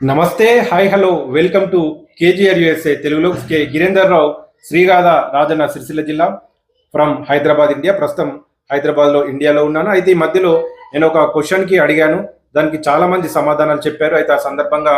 నమస్తే hi hello welcome to KGR USA తెలుగులో K Girender Rao శ్రీగాధ Rajanna Sircilla జిల్లా ఫ్రమ్ హైదరాబాద్ ఇండియా. ప్రస్తుతం హైదరాబాద్లో ఇండియాలో ఉన్నాను. అయితే ఈ మధ్యలో నేను ఒక క్వశ్చన్కి అడిగాను. దానికి చాలా మంది సమాధానాలు చెప్పారు. అయితే ఆ సందర్భంగా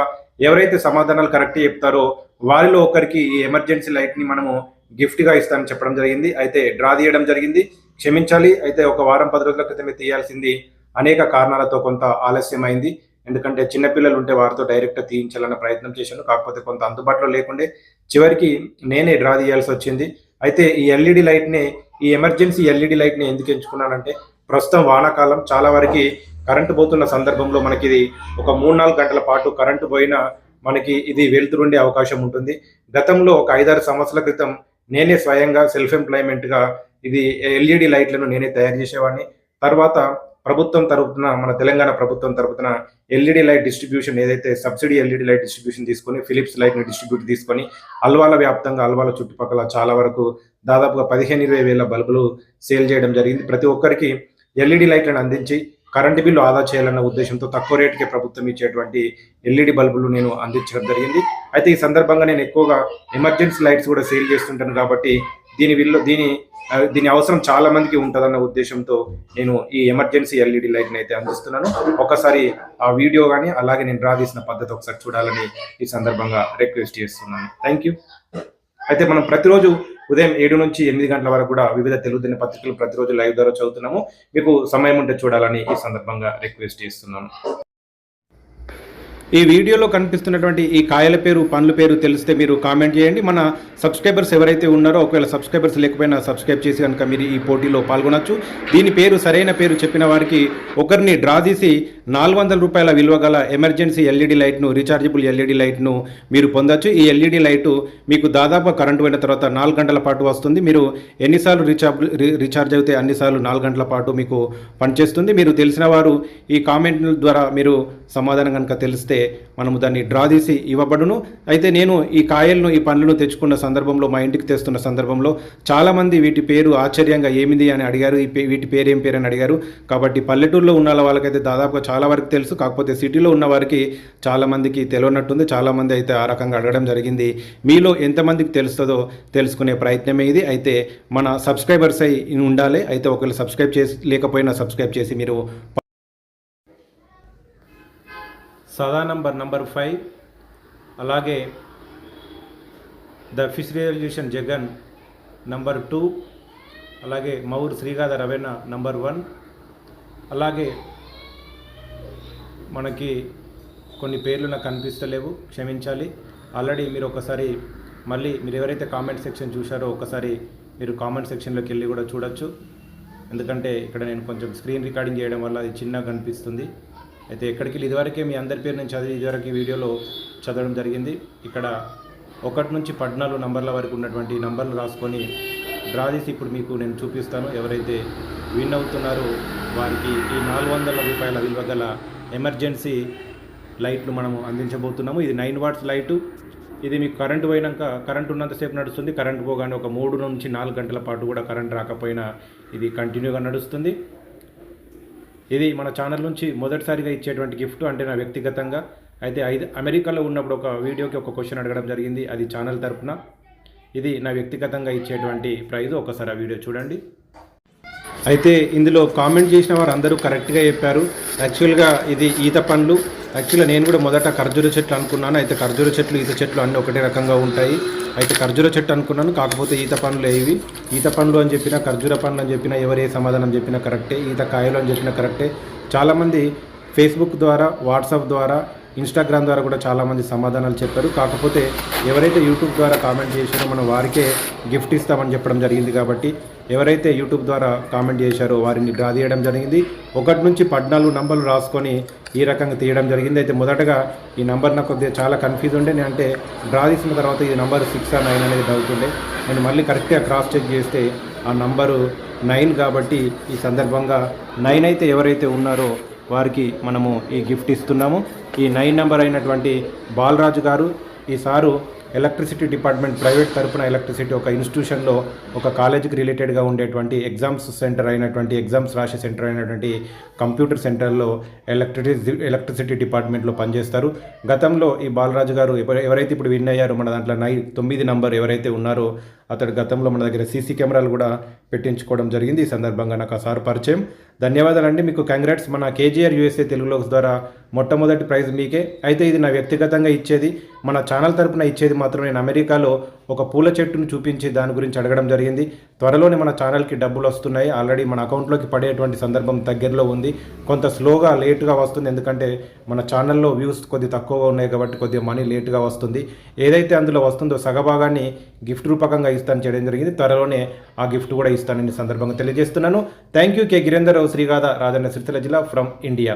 ఎవరైతే సమాధానాలు కరెక్ట్ చెప్తారో వారిలో ఒకరికి ఈ ఎమర్జెన్సీ లైట్ని మనము గిఫ్ట్గా ఇస్తామని చెప్పడం జరిగింది. అయితే డ్రా తీయడం జరిగింది. క్షమించాలి. అయితే ఒక వారం పది రోజుల క్రితమే తీయాల్సింది అనేక కారణాలతో కొంత ఆలస్యమైంది. ఎందుకంటే చిన్నపిల్లలు ఉంటే వారితో డైరెక్ట్గా తీయించాలన్న ప్రయత్నం చేశాను. కాకపోతే కొంత అందుబాటులో లేకుండే చివరికి నేనే డ్రా తీయాల్సి వచ్చింది. అయితే ఈ ఎల్ఈడి లైట్ని ఈ ఎమర్జెన్సీ ఎల్ఈడి లైట్ని ఎందుకు ఎంచుకున్నానంటే ప్రస్తుతం వానాకాలం చాలా వరకు కరెంటు పోతున్న సందర్భంలో మనకి ఇది ఒక మూడు నాలుగు గంటల పాటు కరెంటు పోయినా మనకి ఇది వెళ్తురుండే అవకాశం ఉంటుంది. గతంలో ఒక ఐదారు సంవత్సరాల క్రితం నేనే స్వయంగా సెల్ఫ్ ఎంప్లాయ్మెంట్గా ఇది ఎల్ఈడి లైట్లను నేనే తయారు చేసేవాడిని. తర్వాత ప్రభుత్వం తరపున మన తెలంగాణ ప్రభుత్వం తరపున ఎల్ఈడి లైట్ డిస్ట్రిబ్యూషన్ ఏదైతే సబ్సిడీ ఎల్ఈడి లైట్ డిస్ట్రిబ్యూషన్ తీసుకొని ఫిలిప్స్ లైట్ని డిస్ట్రిబ్యూట్ తీసుకొని అల్వాల వ్యాప్తంగా అల్వాల చుట్టుపక్కల చాలా వరకు దాదాపుగా పదిహేను ఇరవై వేల బల్బులు సేల్ చేయడం జరిగింది. ప్రతి ఒక్కరికి ఎల్ఈడి లైట్లను అందించి కరెంటు బిల్లు ఆదా చేయాలన్న ఉద్దేశంతో తక్కువ రేటుకే ప్రభుత్వం ఇచ్చేటువంటి ఎల్ఈడి బల్బులు నేను అందించడం జరిగింది. అయితే ఈ సందర్భంగా నేను ఎక్కువగా ఎమర్జెన్సీ లైట్స్ కూడా సేల్ చేస్తుంటాను కాబట్టి దీని విల్లు దీని దీని అవసరం చాలా మందికి ఉంటుందన్న ఉద్దేశంతో నేను ఈ ఎమర్జెన్సీ ఎల్ఈడి లైట్ని అయితే అందిస్తున్నాను. ఒకసారి ఆ వీడియో కానీ అలాగే నేను డ్రా తీసిన పద్ధతి ఒకసారి చూడాలని ఈ సందర్భంగా రిక్వెస్ట్ చేస్తున్నాను. థ్యాంక్ యూ అయితే మనం ప్రతిరోజు ఉదయం ఏడు నుంచి ఎనిమిది గంటల వరకు కూడా వివిధ తెలుగు దిన పత్రికలు ప్రతిరోజు లైవ్ ద్వారా చదువుతున్నాము. మీకు సమయం ఉంటే చూడాలని ఈ సందర్భంగా రిక్వెస్ట్ చేస్తున్నాను. ఈ వీడియోలో కనిపిస్తున్నటువంటి ఈ కాయల పేరు పండ్ల పేరు తెలిస్తే మీరు కామెంట్ చేయండి. మన సబ్స్క్రైబర్స్ ఎవరైతే ఉన్నారో ఒకవేళ సబ్స్క్రైబర్స్ లేకపోయినా సబ్స్క్రైబ్ చేసి కనుక మీరు ఈ పోటీలో పాల్గొనొచ్చు. దీని పేరు సరైన పేరు చెప్పిన వారికి ఒకరిని డ్రా తీసి నాలుగు వందల రూపాయల విలువ గల ఎమర్జెన్సీ ఎల్ఈడి లైట్ను రీఛార్జబుల్ ఎల్ఈడి లైట్ను మీరు పొందొచ్చు. ఈ ఎల్ఈడి లైటు మీకు దాదాపు కరెంటు పోయిన తర్వాత నాలుగు గంటల పాటు వస్తుంది. మీరు ఎన్నిసార్లు రీఛార్జ్ రీఛార్జ్ అయితే అన్నిసార్లు నాలుగు గంటల పాటు మీకు పనిచేస్తుంది. మీరు తెలిసిన వారు ఈ కామెంట్ల ద్వారా మీరు సమాధానం కనుక తెలిస్తే మనము దాన్ని డ్రా తీసి ఇవ్వబడును. అయితే నేను ఈ కాయలను ఈ పండ్లను తెచ్చుకున్న సందర్భంలో మా ఇంటికి తెస్తున్న సందర్భంలో చాలామంది వీటి పేరు ఆశ్చర్యంగా ఏమిది అని అడిగారు. ఈ వీటి పేరు ఏం పేరు అని అడిగారు. కాబట్టి పల్లెటూరులో ఉన్న వాళ్ళకైతే దాదాపుగా చాలా వరకు తెలుసు. కాకపోతే సిటీలో ఉన్న వారికి చాలామందికి తెలియనట్టుంది. చాలామంది అయితే ఆ రకంగా అడగడం జరిగింది. మీలో ఎంతమందికి తెలుస్తుందో తెలుసుకునే ప్రయత్నమే ఇది. అయితే మన సబ్స్క్రైబర్స్ అయి ఉండాలి. అయితే ఒకవేళ సబ్స్క్రైబ్ చేసి లేకపోయినా సబ్స్క్రైబ్ చేసి మీరు సదా నంబర్ నంబర్ ఫైవ్. అలాగే ద ఫిష్ రియల్యూషన్ జగన్ నంబర్ టూ. అలాగే మౌర్ శ్రీగాధ రవేణ నంబర్ వన్. అలాగే మనకి కొన్ని పేర్లు నాకు కనిపిస్తలేవు క్షమించాలి. ఆల్రెడీ మీరు ఒకసారి మళ్ళీ మీరు ఎవరైతే కామెంట్ సెక్షన్ చూశారో ఒకసారి మీరు కామెంట్ సెక్షన్లోకి వెళ్ళి కూడా చూడొచ్చు. ఎందుకంటే ఇక్కడ నేను కొంచెం స్క్రీన్ రికార్డింగ్ చేయడం వల్ల అది చిన్నగా కనిపిస్తుంది. అయితే ఎక్కడికి వెళ్ళి ఇదివరకే మీ అందరి పేరు నేను చదివి ఇదివరకు ఈ వీడియోలో చదవడం జరిగింది. ఇక్కడ ఒకటి నుంచి పద్నాలుగు నంబర్ల వరకు ఉన్నటువంటి నంబర్లు రాసుకొని డ్రా చేసి ఇప్పుడు మీకు నేను చూపిస్తాను. ఎవరైతే విన్ అవుతున్నారో వారికి ఈ నాలుగు వందల రూపాయల విలువ గల ఎమర్జెన్సీ లైట్లు మనము అందించబోతున్నాము. ఇది నైన్ వాట్స్ లైటు. ఇది మీకు కరెంటు పోయినాక కరెంట్ ఉన్నంతసేపు నడుస్తుంది. కరెంట్ పోగానే ఒక మూడు నుంచి నాలుగు గంటల పాటు కూడా కరెంట్ రాకపోయినా ఇది కంటిన్యూగా నడుస్తుంది. ఇది మన ఛానల్ నుంచి మొదటిసారిగా ఇచ్చేటువంటి గిఫ్ట్ అంటే నా వ్యక్తిగతంగా. అయితే ఐదు అమెరికాలో ఉన్నప్పుడు ఒక వీడియోకి ఒక క్వశ్చన్ అడగడం జరిగింది. అది ఛానల్ తరపున. ఇది నా వ్యక్తిగతంగా ఇచ్చేటువంటి ప్రైజ్. ఒకసారి ఆ వీడియో చూడండి. అయితే ఇందులో కామెంట్ చేసిన వారు అందరూ కరెక్ట్గా చెప్పారు. యాక్చువల్గా ఇది ఈత పండ్లు. యాక్చువల్గా నేను కూడా మొదట ఖర్జూర చెట్లు అనుకున్నాను. అయితే ఖర్జూర చెట్లు ఈత చెట్లు అన్నీ ఒకటే రకంగా ఉంటాయి. అయితే ఖర్జూర చెట్టు అనుకున్నాను. కాకపోతే ఈత పండ్లు ఏవి ఈత పండ్లు అని చెప్పినా ఖర్జూర పండ్లు అని చెప్పినా ఎవరే సమాధానం చెప్పినా కరెక్టే. ఈత కాయలు అని చెప్పినా కరెక్టే. చాలామంది ఫేస్బుక్ ద్వారా వాట్సాప్ ద్వారా ఇన్స్టాగ్రామ్ ద్వారా కూడా చాలామంది సమాధానాలు చెప్పారు. కాకపోతే ఎవరైతే యూట్యూబ్ ద్వారా కామెంట్ చేశారో మనం వారికే గిఫ్ట్ ఇస్తామని చెప్పడం జరిగింది కాబట్టి ఎవరైతే యూట్యూబ్ ద్వారా కామెంట్ చేశారో వారిని డ్రా తీయడం జరిగింది. ఒకటి నుంచి పద్నాలుగు నంబర్లు రాసుకొని ఈ రకంగా తీయడం జరిగింది. అయితే మొదటగా ఈ నంబర్ నాకు కొద్దిగా చాలా కన్ఫ్యూజ్ ఉండే. నేను అంటే డ్రా తీసిన తర్వాత ఈ నంబర్ సిక్స్ ఆ నైన్ అనేది డౌట్ ఉండే నేను మళ్ళీ కరెక్ట్గా క్రాస్ చెక్ చేస్తే ఆ నంబరు నైన్ కాబట్టి ఈ సందర్భంగా నైన్ అయితే ఎవరైతే ఉన్నారో వారికి మనము ఈ గిఫ్ట్ ఇస్తున్నాము. ఈ నైన్ నెంబర్ అయినటువంటి బాలరాజు గారు ఈ సారు ఎలక్ట్రిసిటీ డిపార్ట్మెంట్ ప్రైవేట్ తరపున ఎలక్ట్రిసిటీ ఒక ఇన్స్టిట్యూషన్లో ఒక కాలేజీకి రిలేటెడ్గా ఉండేటువంటి ఎగ్జామ్స్ సెంటర్ అయినటువంటి ఎగ్జామ్స్ రాసే సెంటర్ అయినటువంటి కంప్యూటర్ సెంటర్లో ఎలక్ట్రిసి ఎలక్ట్రిసిటీ డిపార్ట్మెంట్లో పనిచేస్తారు. గతంలో ఈ బాలరాజు గారు ఎవరైతే ఇప్పుడు విన్ అయ్యారో మన దాంట్లో నై తొమ్మిది నంబర్ ఎవరైతే ఉన్నారో అతడు గతంలో మన దగ్గర సీసీ కెమెరాలు కూడా పెట్టించుకోవడం జరిగింది. ఈ సందర్భంగా నాకు ఆ సార్ పరిచయం. ధన్యవాదాలండి. మీకు కంగ్రాట్స్ మన కేజీఆర్ యూఎస్ఏ తెలుగులో ద్వారా మొట్టమొదటి ప్రైజ్ మీకే. అయితే ఇది నా వ్యక్తిగతంగా ఇచ్చేది మన ఛానల్ తరపున ఇచ్చేది మాత్రం నేను అమెరికాలో ఒక పూల చెట్టును చూపించి దాని గురించి అడగడం జరిగింది. త్వరలోనే మన ఛానల్కి డబ్బులు వస్తున్నాయి. ఆల్రెడీ మన అకౌంట్లోకి పడేటువంటి సందర్భం దగ్గరలో ఉంది. కొంత స్లోగా లేటుగా వస్తుంది. ఎందుకంటే మన ఛానల్లో వ్యూస్ కొద్ది తక్కువగా ఉన్నాయి కాబట్టి కొద్దిగా మనీ లేట్గా వస్తుంది. ఏదైతే అందులో వస్తుందో సగభాగాన్ని గిఫ్ట్ రూపకంగా ఇస్తాను చేయడం జరిగింది. త్వరలోనే ఆ గిఫ్ట్ కూడా ఇస్తానని సందర్భంగా తెలియజేస్తున్నాను. Thank you K. Girender Rao Sreegadha Rajanna Sircilla జిల్లా ఫ్రమ్ ఇండియా.